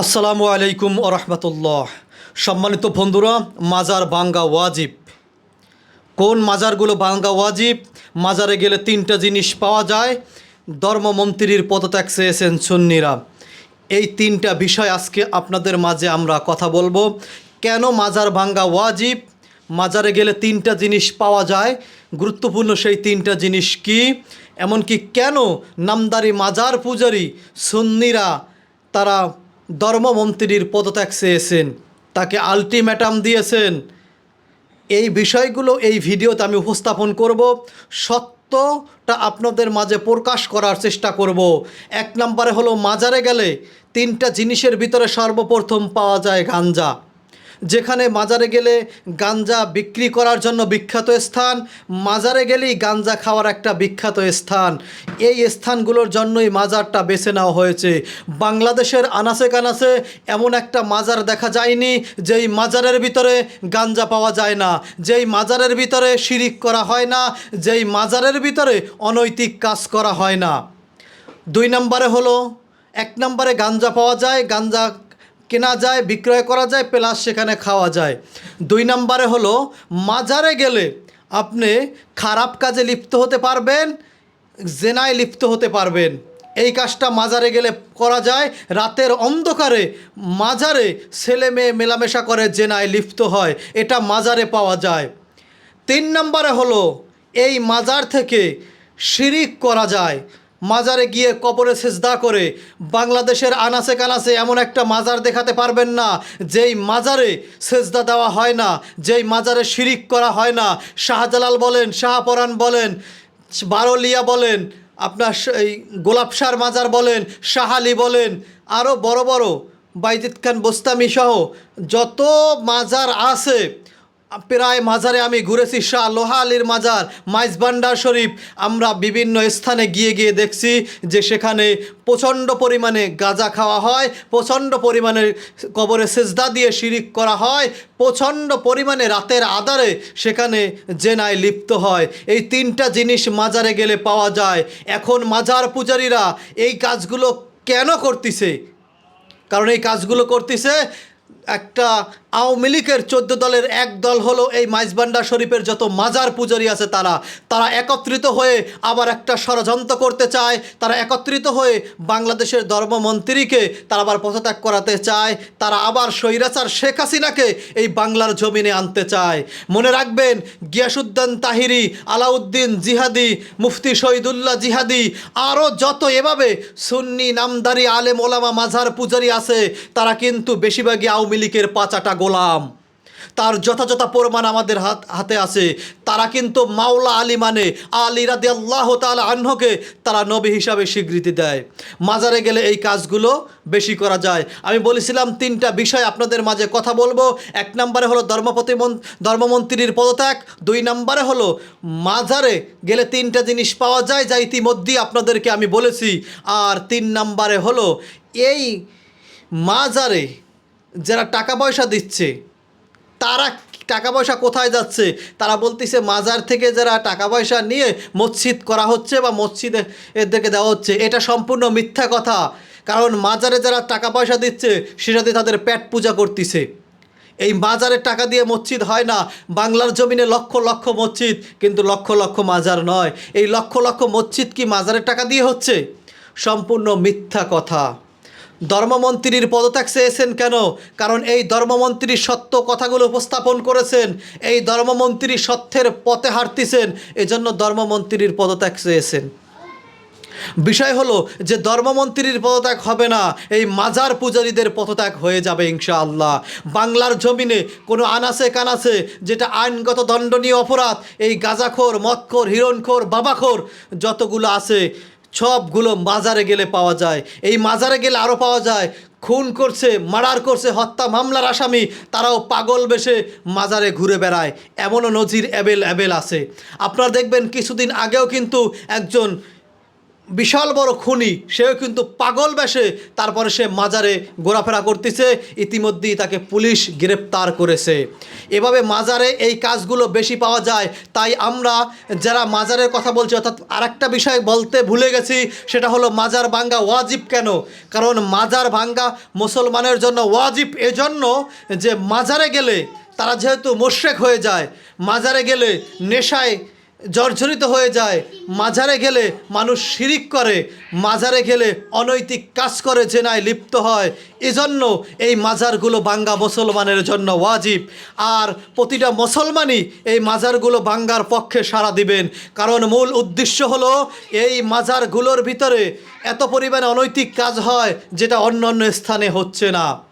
আসসালামু আলাইকুম রহমতুল্লাহ। সম্মানিত বন্ধুরা, মাজার বাঙ্গা ওয়াজিব। কোন মাজারগুলো বাঙ্গা ওয়াজিব? মাজারে গেলে তিনটা জিনিস পাওয়া যায়। ধর্মমন্ত্রীর পদত্যাগ চেয়েছেন সুন্নিরা। এই তিনটা বিষয় আজকে আপনাদের মাঝে আমরা কথা বলব। কেন মাজার ভাঙ্গা ওয়াজিব? মাজারে গেলে তিনটা জিনিস পাওয়া যায়। গুরুত্বপূর্ণ সেই তিনটা জিনিস কি? এমনকি কেন নামদারি মাজার পূজারি সুন্নিরা তারা ধর্মমন্ত্রীর পদত্যাগ চেয়েছেন, তাকে আলটিমেটাম দিয়েছেন। এই বিষয়গুলো, এই ভিডিওতে আমি উপস্থাপন করব। সত্যটা আপনাদের মাঝে প্রকাশ করার চেষ্টা করব। এক নম্বরে হলো, মাজারে গেলে তিনটা জিনিসের ভিতরে সর্বপ্রথম পাওয়া যায় গাঞ্জা। যেখানে মাজারে গেলে গাঞ্জা বিক্রি করার জন্য বিখ্যাত স্থান, মাজারে গেলেই গাঞ্জা খাওয়ার একটা বিখ্যাত স্থান। এই স্থানগুলোর জন্যই মাজারটা বেছে নেওয়া হয়েছে। বাংলাদেশের আনাসে কানাসে এমন একটা মাজার দেখা যায়নি, যেই মাজারের ভিতরে গাঞ্জা পাওয়া যায় না, যেই মাজারের ভিতরে শিরিক করা হয় না, যেই মাজারের ভিতরে অনৈতিক কাজ করা হয় না। দুই নম্বরে হলো, এক নম্বরে গাঞ্জা পাওয়া যায়, গাঞ্জা কেনা যায়, বিক্রয় করা যায়, প্লাস সেখানে খাওয়া যায়। দুই নম্বরে হলো, মাজারে গেলে আপনি খারাপ কাজে লিপ্ত হতে পারবেন, জেনায় লিপ্ত হতে পারবেন। এই কাজটা মাজারে গেলে করা যায়, রাতের অন্ধকারে মাজারে ছেলে মেয়ে মেলামেশা করে জেনায় লিপ্ত হয়, এটা মাজারে পাওয়া যায়। তিন নম্বরে হলো, এই মাজার থেকে শিরিক করা যায়। মাজারে গিয়ে কবরে সেজদা করে। বাংলাদেশের আনাসে কানাসে এমন একটা মাজার দেখাতে পারবেন না, যেই মাজারে সেজদা দেওয়া হয় না, যেই মাজারে শিরিক করা হয় না। শাহজালাল বলেন, শাহপরাণ বলেন, বারলিয়া বলেন, আপনার এই গোলাপসার মাজার বলেন, শাহালি বলেন আরও বড় বড় বাইজিদ খান বোস্তামি সহ যত মাজার আছে প্রায় মাজারে আমি ঘুরেছি, শাহ লোহা আলীর মাজার মাইজবান্ডার শরীফ। আমরা বিভিন্ন স্থানে গিয়ে গিয়ে দেখছি যে সেখানে প্রচণ্ড পরিমাণে গাঁজা খাওয়া হয়, প্রচণ্ড পরিমাণে কবরে সেজদা দিয়ে শিরিক করা হয়, প্রচণ্ড পরিমাণে রাতের আধারে সেখানে জেনায় লিপ্ত হয়। এই তিনটা জিনিস মাজারে গেলে পাওয়া যায়। এখন মাজার পূজারীরা এই কাজগুলো কেন করতেছে? কারণ এই কাজগুলো করতেছে একটা আওয়ামী লীগের চোদ্দ দলের এক দল হলো এই মাইজবান্ডা শরীফের যত মাজার পূজারী আছে তারা তারা একত্রিত হয়ে আবার একটা ষড়যন্ত্র করতে চায়, তারা একত্রিত হয়ে বাংলাদেশের ধর্মমন্ত্রীকে তারা আবার পদত্যাগ করাতে চায়, তারা আবার স্বৈরাচার শেখ হাসিনাকে এই বাংলার জমিনে আনতে চায়। মনে রাখবেন গিয়াসুদ্দিন তাহিরি, আলাউদ্দিন জিহাদি, মুফতি শহীদুল্লাহ জিহাদি, আরও যত এভাবে সুন্নি নামদারি আলেম ওলামা মাঝার পূজারি আছে, তারা কিন্তু বেশিরভাগই আওয়ামী লীগের পাচাটা গোলাম। তার যথাযথ প্রমাণ আমাদের হাত, হাতে আছে। তারা কিন্তু মাওলা আলী মানে। আলী রাদি আল্লাহ তালা আহ্নকে তারা নবী হিসাবে স্বীকৃতি দেয়। মাজারে গেলে এই কাজগুলো বেশি করা যায়। আমি বলেছিলাম তিনটা বিষয় আপনাদের মাঝে কথা বলব। এক নম্বরে হলো ধর্মপতি মন- ধর্মমন্ত্রীর পদত্যাগ। দুই নম্বরে হলো মাজারে গেলে তিনটা জিনিস পাওয়া যায় যা ইতিমধ্যেই আপনাদেরকে আমি বলেছি। আর তিন নম্বরে হলো এই মাজারে যারা টাকা পয়সা দিচ্ছে, তারা টাকা পয়সা কোথায় যাচ্ছে? তারা বলতেছে, মাজার থেকে যারা টাকা পয়সা নিয়ে মসজিদ করা হচ্ছে বা মসজিদে এদেরকে দেওয়া হচ্ছে, এটা সম্পূর্ণ মিথ্যা কথা। কারণ মাজারে যারা টাকা পয়সা দিচ্ছে সেটা দিয়ে তাদের পেট পূজা করতেছে। এই মাজারের টাকা দিয়ে মসজিদ হয় না। বাংলার জমিনে লক্ষ লক্ষ মসজিদ, কিন্তু লক্ষ লক্ষ মাজার নয়। এই লক্ষ লক্ষ মসজিদ কি মাজারের টাকা দিয়ে হচ্ছে? সম্পূর্ণ মিথ্যা কথা। ধর্মমন্ত্রীর পদত্যাগ চেয়েছেন কেন? কারণ এই ধর্মমন্ত্রী সত্য কথাগুলো উপস্থাপন করেছেন, এই ধর্মমন্ত্রী সত্যের পথে হাঁটতেছেন, এজন্য ধর্মমন্ত্রীর পদত্যাগ চেয়েছেন। বিষয় হলো যে ধর্মমন্ত্রীর পদত্যাগ হবে না, এই মাজার পূজারীদের পদত্যাগ হয়ে যাবে ইনশাআল্লাহ। বাংলার জমিনে কোনো আনাসে কানাসে যেটা আইনগত দণ্ডনীয় অপরাধ, এই গাজাখোর মৎখোর হিরণখোর, বাবাখোর, যতগুলো আছে সবগুলো মাজারে গেলে পাওয়া যায়। এই মাজারে গেলে আরও পাওয়া যায়। খুন করছে, মার্ডার করছে, হত্যা মামলার আসামি, তারাও পাগল বেশে মাজারে ঘুরে বেড়ায়। এমনও নজির অ্যাবেল অ্যাবেল আছে। আপনারা দেখবেন কিছুদিন আগেও কিন্তু একজন বিশাল বড় খুনি, সেও কিন্তু পাগল বেশে তারপরে সে মাজারে ঘোরাফেরা করতেছে, ইতিমধ্যেই তাকে পুলিশ গ্রেপ্তার করেছে। এভাবে মাজারে এই কাজগুলো বেশি পাওয়া যায়, তাই আমরা যারা মাজারের কথা বলছি, অর্থাৎ আরেকটা বিষয় বলতে ভুলে গেছি, সেটা হলো মাজার ভাঙ্গা ওয়াজিব কেন? কারণ মাজার ভাঙ্গা মুসলমানের জন্য ওয়াজিব এজন্য যে মাজারে গেলে তারা যেহেতু মোশেক হয়ে যায়, মাজারে গেলে নেশায় জর্জরিত হয়ে যায়। মাজারে গেলে মানুষ শিরিক করে মাজারে গেলে অনৈতিক কাজ করে, জেনায় লিপ্ত হয়। এজন্য এই মাজারগুলো বাঙ্গা মুসলমানের জন্য ওয়াজিব। আর প্রতিটা মুসলমানই এই মাজারগুলো বাঙ্গার পক্ষে সাড়া দিবেন। কারণ মূল উদ্দেশ্য হলো, এই মাজারগুলোর ভিতরে এত পরিমাণে অনৈতিক কাজ হয়, যেটা অন্য অন্য স্থানে হচ্ছে না।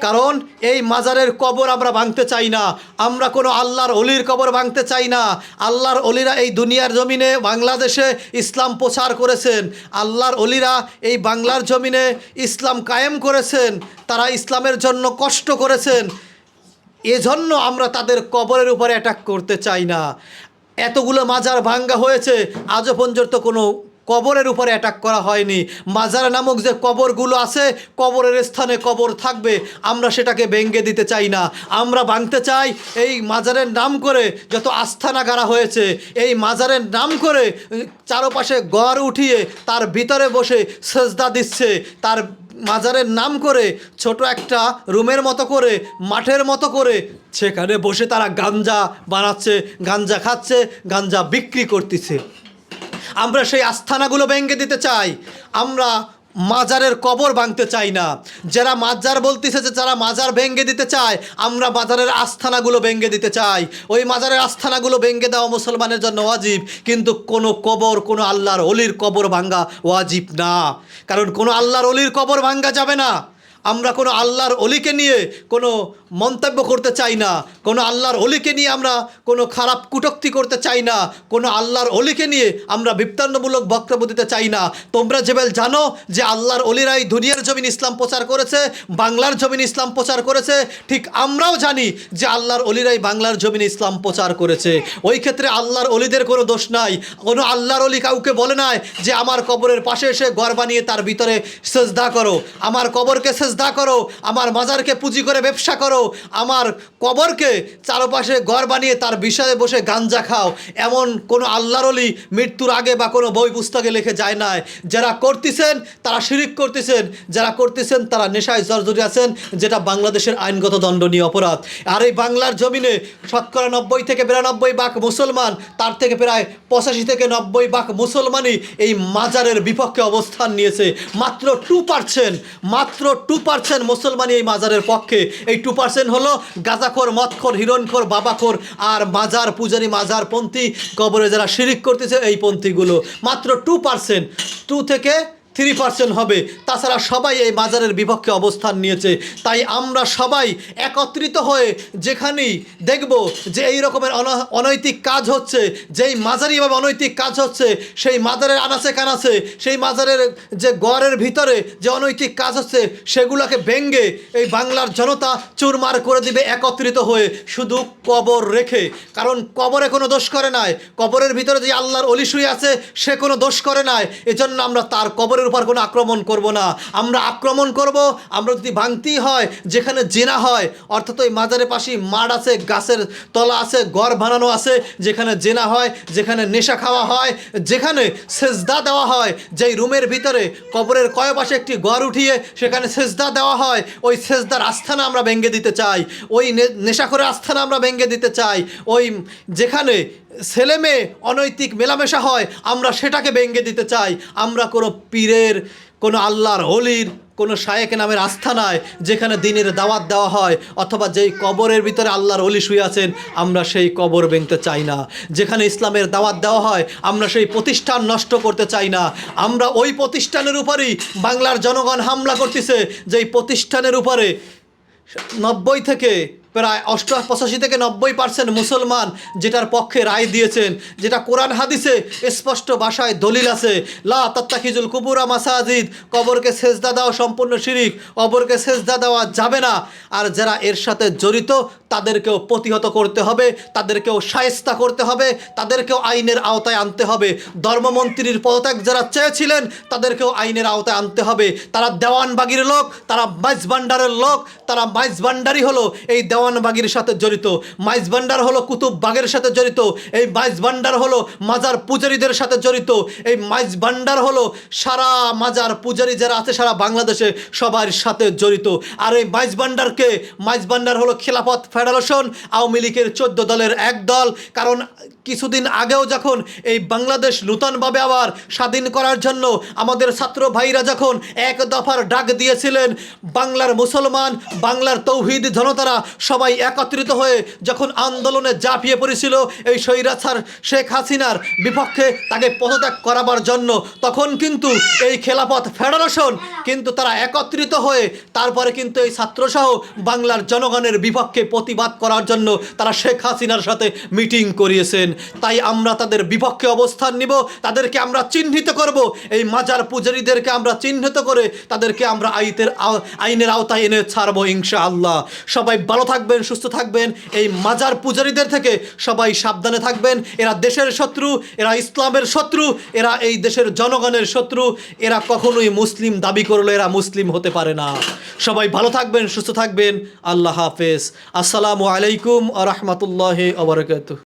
কারণ এই মাজারের কবর আমরা ভাঙতে চাই না। আমরা কোনো আল্লাহর অলির কবর ভাঙতে চাই না। আল্লাহর অলিরা এই দুনিয়ার জমিনে বাংলাদেশে ইসলাম প্রচার করেছেন। আল্লাহর অলিরা এই বাংলার জমিনে ইসলাম কায়েম করেছেন। তারা ইসলামের জন্য কষ্ট করেছেন। এজন্য আমরা তাদের কবরের উপরে অ্যাটাক করতে চাই না। এতগুলো মাজার ভাঙ্গা হয়েছে। আজও পর্যন্ত কোনো কবরের উপরে অ্যাটাক করা হয়নি। মাজার নামক যে কবরগুলো আছে, কবরের স্থানে কবর থাকবে। আমরা সেটাকে ভেঙ্গে দিতে চাই না। আমরা ভাঙতে চাই এই মাজারের নাম করে যত আস্থানা গাড়া হয়েছে, এই মাজারের নাম করে চারপাশে গড় উঠিয়ে তার ভিতরে বসে সেজদা দিচ্ছে। তার মাজারের নাম করে ছোট একটা রুমের মতো করে, মাঠের মতো করে সেখানে বসে তারা গাঞ্জা বানাচ্ছে, গাঞ্জা খাচ্ছে, গাঞ্জা বিক্রি করতেছে। আমরা সেই আস্থানাগুলো ভেঙে দিতে চাই। আমরা মাজারের কবর ভাঙতে চাই না। যারা মাজার বলতেছে যে যারা মাজার ভেঙে দিতে চায়, আমরা মাজারের আস্থানাগুলো ভেঙে দিতে চাই। ওই মাজারের আস্থানাগুলো ভেঙে দেওয়া মুসলমানের জন্য ওয়াজিব, কিন্তু কোনো কবর, কোনো আল্লাহর অলির কবর ভাঙ্গা ওয়াজিব না। কারণ কোনো আল্লাহর অলির কবর ভাঙ্গা যাবে না। আমরা কোনো আল্লাহর অলিকে নিয়ে কোনো মন্তব্য করতে চাই না। কোনো আল্লাহর অলিকে নিয়ে আমরা কোনো খারাপ কুটক্তি করতে চাই না। কোনো আল্লাহর অলিকে নিয়ে আমরা বিপ্তান্নমূলক বক্তব্য দিতে চাই না। তোমরা যেবেল জানো যে আল্লাহর অলিরাই দুনিয়ার জমিন ইসলাম প্রচার করেছে, বাংলার জমিন ইসলাম প্রচার করেছে। ঠিক আমরাও জানি যে আল্লাহর অলিরাই বাংলার জমিন ইসলাম প্রচার করেছে। ওই ক্ষেত্রে আল্লাহর অলিদের কোনো দোষ নাই। কোনো আল্লাহর অলি কাউকে বলে নাই যে আমার কবরের পাশে এসে ঘর বানিয়ে তার ভিতরে সেজদা করো। আমার কবরকে সেজদা করো, আমার মাজারকে পুঁজি করে ব্যবসা করো, আমার কবরকে চারপাশে ঘর বানিয়ে তার বিষয়ে বসে গাঞ্জা খাও। এমন কোনো আল্লাহর অলি মৃত্যুর আগে বা কোনো বই পুস্তকে লিখে যায় নাই। যারা করতেছেন, তারা শিরিক করতেছেন, যারা করতেছেন, তারা নেশায় জর্জরি আছেন, যেটা বাংলাদেশের আইনগত দণ্ডনীয় অপরাধ। আর এই বাংলার জমিনে শতকরা নব্বই থেকে বিরানব্বই ভাগ মুসলমান, তার থেকে প্রায় পঁচাশি থেকে নব্বই ভাগ মুসলমানই এই মাজারের বিপক্ষে অবস্থান নিয়েছে। মাত্র টু পার্সেন্ট মাত্র টু পার্সেন্ট মুসলমানই এই মাজারের পক্ষে। এই টু পার্সেন্ট হলো গাজাখোর মৎখোর হিরণখোর, বাবাখোর আর মাজার পূজারি, মাজার পন্থী কবরে যারা শিরিক করতেছে এই পন্থীগুলো। মাত্র টু পার্সেন্ট টু থেকে থ্রি পার্সেন্ট হবে। তাছাড়া সবাই এই মাজারের বিপক্ষে অবস্থান নিয়েছে। তাই আমরা সবাই একত্রিত হয়ে যেখানেই দেখব যে এই রকমের অন- অনৈতিক কাজ হচ্ছে, যেই মাজারিভাবে অনৈতিক কাজ হচ্ছে, সেই মাজারের আনাচে কানাচে, সেই মাজারের যে গড়ের ভিতরে যে অনৈতিক কাজ হচ্ছে, সেগুলোকে ভেঙ্গে এই বাংলার জনতা চুরমার করে দিবে একত্রিত হয়ে। শুধু কবর রেখে। কারণ কবরে কোনো দোষ করে নাই। কবরের ভিতরে যে আল্লাহর অলি শুয়ে আছে, সে কোনো দোষ করে নাই। এজন্য আমরা তার কবরের উপর কোনো আক্রমণ করব না। আমরা আক্রমণ করব, আমরা যদি ভাঙতেই হয়, যেখানে জেনা হয়, অর্থাৎ ওই মাজারের পাশেই মাঠ আছে, গাছের তলা আছে গড় বানানো আছে, যেখানে জেনা হয়, যেখানে নেশা খাওয়া হয়, যেখানে সেজদা দেওয়া হয়, যেই রুমের ভিতরে কবরের কয় পাশে একটি গড় উঠিয়ে সেখানে সেজদা দেওয়া হয়, ওই সেজদার আস্থানা আমরা ভেঙে দিতে চাই, ওই নেশা করে আস্থানা আমরা ভেঙে দিতে চাই, ওই যেখানে ছেলে মেয়ে অনৈতিক মেলামেশা হয়, আমরা সেটাকে ভেঙে দিতে চাই। আমরা কোনো পীরের, কোনো আল্লাহর হলির কোনো শায়েক নামের আস্থানায় যেখানে দিনের দাওয়াত দেওয়া হয়, অথবা যেই কবরের ভিতরে আল্লাহর অলি শুয়ে আছেন, আমরা সেই কবর ভেঙতে চাই না। যেখানে ইসলামের দাওয়াত দেওয়া হয়, আমরা সেই প্রতিষ্ঠান নষ্ট করতে চাই না। আমরা ওই প্রতিষ্ঠানের উপরেই বাংলার জনগণ হামলা করতেছে, যেই প্রতিষ্ঠানের উপরে নব্বই থেকে প্রায় অষ্ট পঁচাশি থেকে নব্বই পার্সেন্ট মুসলমান যেটার পক্ষে রায় দিয়েছেন, যেটা কোরআন হাদিসে স্পষ্ট ভাষায় দলিল আছে। লা তাত্তাখিজুল কুবুরা মাসাজিদ, কবরকে সেজদা দেওয়া সম্পূর্ণ শিরিক, কবরকে সেজদা দেওয়া যাবে না। আর যারা এর সাথে জড়িত, তাদেরকেও প্রতিহত করতে হবে, তাদেরকেও সায়স্তা করতে হবে, তাদেরকেও আইনের আওতায় আনতে হবে। ধর্মমন্ত্রীর পদত্যাগ যারা চেয়েছিলেন, তাদেরকেও আইনের আওতায় আনতে হবে। তারা দেওয়ানবাগির লোক, তারা মাইজ ভান্ডারের লোক তারা মাইজ ভান্ডারই হলো এই দেওয়ানবাগির সাথে জড়িত। মাইজ ভান্ডার হলো কুতুব বাগের সাথে জড়িত। এই মাইজ ভান্ডার হলো মাজার পূজারীদের সাথে জড়িত। এই মাইজ ভান্ডার হলো সারা মাজার পূজারী যারা আছে সারা বাংলাদেশে সবার সাথে জড়িত। আর এই মাইজ ভান্ডারকে মাইজ ভান্ডার হলো খেলাফত ফেডারেশন, আওয়ামী লীগের চোদ্দ দলের এক দল। কারণ কিছুদিন আগেও যখন এই বাংলাদেশ নূতনভাবে আবার স্বাধীন করার জন্য আমাদের ছাত্র ভাইরা যখন এক দফার ডাক দিয়েছিলেন, বাংলার মুসলমান বাংলার তৌহিদ জনতারা সবাই একত্রিত হয়ে যখন আন্দোলনে ঝাঁপিয়ে পড়েছিল এই স্বৈরাচার শেখ হাসিনার বিপক্ষে তাকে পদত্যাগ করাবার জন্য, তখন কিন্তু এই খেলাপথ ফেডারেশন কিন্তু তারা একত্রিত হয়ে তারপরে কিন্তু এই ছাত্রসহ বাংলার জনগণের বিপক্ষে প্রতিবাদ করার জন্য তারা শেখ হাসিনার সাথে মিটিং করিয়েছেন। তাই আমরা তাদের বিপক্ষে অবস্থান নিব, তাদেরকে আমরা চিহ্নিত করব, এই মাজার পূজারীদেরকে আমরা চিহ্নিত করে তাদেরকে আমরা আইতের আইনের আওতায় এনে ছাড়বো। ইনশা আল্লাহ সবাই ভালো থাকবেন, সুস্থ থাকবেন। এই মাজার পূজারীদের থেকে সবাই সাবধানে থাকবেন। এরা দেশের শত্রু, এরা ইসলামের শত্রু, এরা এই দেশের জনগণের শত্রু। এরা কখনোই মুসলিম দাবি করলে এরা মুসলিম হতে পারে না। সবাই ভালো থাকবেন, সুস্থ থাকবেন। আল্লাহ হাফেজ। আসসালামু আলাইকুম আ রহমতুল্লাহ